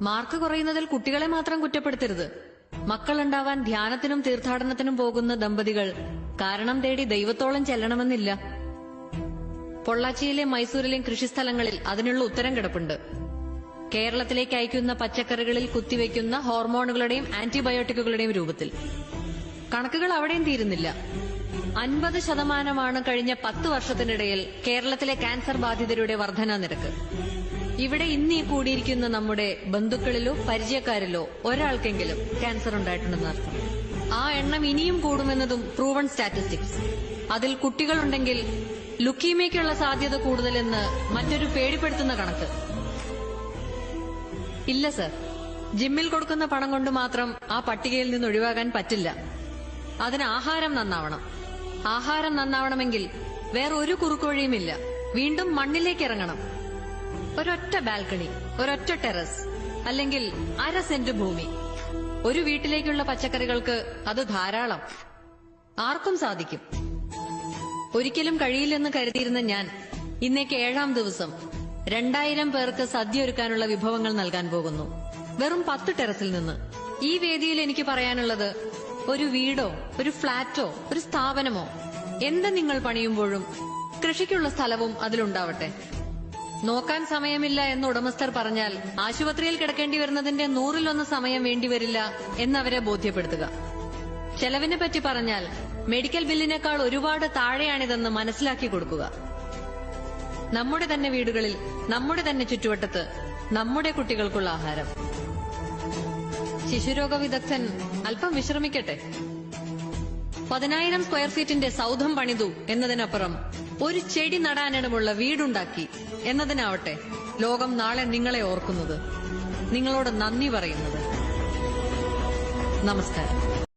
Mark കുറയുന്നതിൽ കുട്ടികളെ മാത്രം കുറ്റപ്പെടുത്തരുത്. മക്കളുണ്ടാവാൻ ധ്യാനത്തിനും തീർത്ഥാടനത്തിനും പോകുന്ന ദമ്പതികൾ കാരണം തേടി ദൈവത്തോളം ചെല്ലണമെന്നില്ല. പൊള്ളാച്ചിയിലെ മൈസൂരിലെയും കൃഷിസ്ഥലങ്ങളിൽ അതിനുള്ള ഉത്തരം കിടപ്പുണ്ട്. കേരളത്തിലേക്ക് അയക്കുന്ന പച്ചക്കറികളിൽ കുത്തിവെക്കുന്ന ഹോർമോണുകളുടെയും ആന്റിബയോട്ടിക്കുകളുടെയും രൂപത്തിൽ. കണക്കുകൾ അവിടെയും തീരുന്നില്ല. അൻപത് ശതമാനമാണ് കഴിഞ്ഞ പത്ത് വർഷത്തിനിടയിൽ കേരളത്തിലെ ക്യാൻസർ ബാധിതരുടെ വർധനാ നിരക്ക്. ഇവിടെ ഇന്ന് ഈ കൂടിയിരിക്കുന്ന നമ്മുടെ ബന്ധുക്കളിലോ പരിചയക്കാരിലോ ഒരാൾക്കെങ്കിലും ക്യാൻസർ ഉണ്ടായിട്ടുണ്ടെന്ന് അർത്ഥം. ആ എണ്ണം ഇനിയും കൂടുമെന്നതും പ്രൂവൺ സ്റ്റാറ്റിസ്റ്റിക്സ് അതിൽ കുട്ടികളുണ്ടെങ്കിൽ ലുക്കീമയ്ക്കുള്ള സാധ്യത കൂടുതലെന്ന് മറ്റൊരു പേടിപ്പെടുത്തുന്ന കണക്ക്. ഇല്ല സർ ജിമ്മിൽ കൊടുക്കുന്ന പണം കൊണ്ട് മാത്രം ആ പട്ടികയിൽ നിന്ന് ഒഴിവാകാൻ പറ്റില്ല. അതിന് ആഹാരം നന്നാവണം. ആഹാരം നന്നാവണമെങ്കിൽ വേറെ ഒരു കുറുക്കുവഴിയുമില്ല വീണ്ടും മണ്ണിലേക്ക് ഇറങ്ങണം. ഒരൊറ്റ ബാൽക്കണി ഒരൊറ്റ ടെറസ് അല്ലെങ്കിൽ അര സെന്റ് ഭൂമി. ഒരു വീട്ടിലേക്കുള്ള പച്ചക്കറികൾക്ക് അത് ധാരാളം. ആർക്കും സാധിക്കും. ഒരിക്കലും കഴിയില്ലെന്ന് കരുതിയിരുന്ന ഞാൻ ഇന്നേക്ക് ഏഴാം ദിവസം രണ്ടായിരം പേർക്ക് സദ്യ ഒരുക്കാനുള്ള വിഭവങ്ങൾ നൽകാൻ പോകുന്നു. വെറും പത്ത് ടെറസിൽ നിന്ന്. ഈ വേദിയിൽ എനിക്ക് പറയാനുള്ളത് ഒരു വീടോ ഒരു ഫ്ളാറ്റോ ഒരു സ്ഥാപനമോ എന്ത് നിങ്ങൾ പണിയുമ്പോഴും കൃഷിക്കുള്ള സ്ഥലവും അതിലുണ്ടാവട്ടെ. നോക്കാൻ സമയമില്ല എന്ന് ഉടമസ്ഥർ പറഞ്ഞാൽ ആശുപത്രിയിൽ കിടക്കേണ്ടി വരുന്നതിന്റെ നൂറിലൊന്ന് സമയം വേണ്ടിവരില്ല എന്നവരെ ബോധ്യപ്പെടുത്തുക. ചെലവിനെ പറ്റി പറഞ്ഞാൽ മെഡിക്കൽ ബില്ലിനേക്കാൾ ഒരുപാട് താഴെയാണിതെന്ന് മനസ്സിലാക്കി കൊടുക്കുക. നമ്മുടെ തന്നെ വീടുകളിൽ നമ്മുടെ തന്നെ ചുറ്റുവട്ടത്ത് നമ്മുടെ കുട്ടികൾക്കുള്ള ആഹാരം. ശിശുരോഗ വിദഗ്ധൻ അല്പം വിശ്രമിക്കട്ടെ. പതിനായിരം സ്ക്വയർ ഫീറ്റിന്റെ സൗധം പണിതു എന്നതിനപ്പുറം ഒരു ചെടി നടാനിടമുള്ള വീടുണ്ടാക്കി എന്നതിനാവട്ടെ ലോകം നാളെ നിങ്ങളെ ഓർക്കുന്നത്. നിങ്ങളോട് നന്ദി പറയുന്നത്. നമസ്കാരം.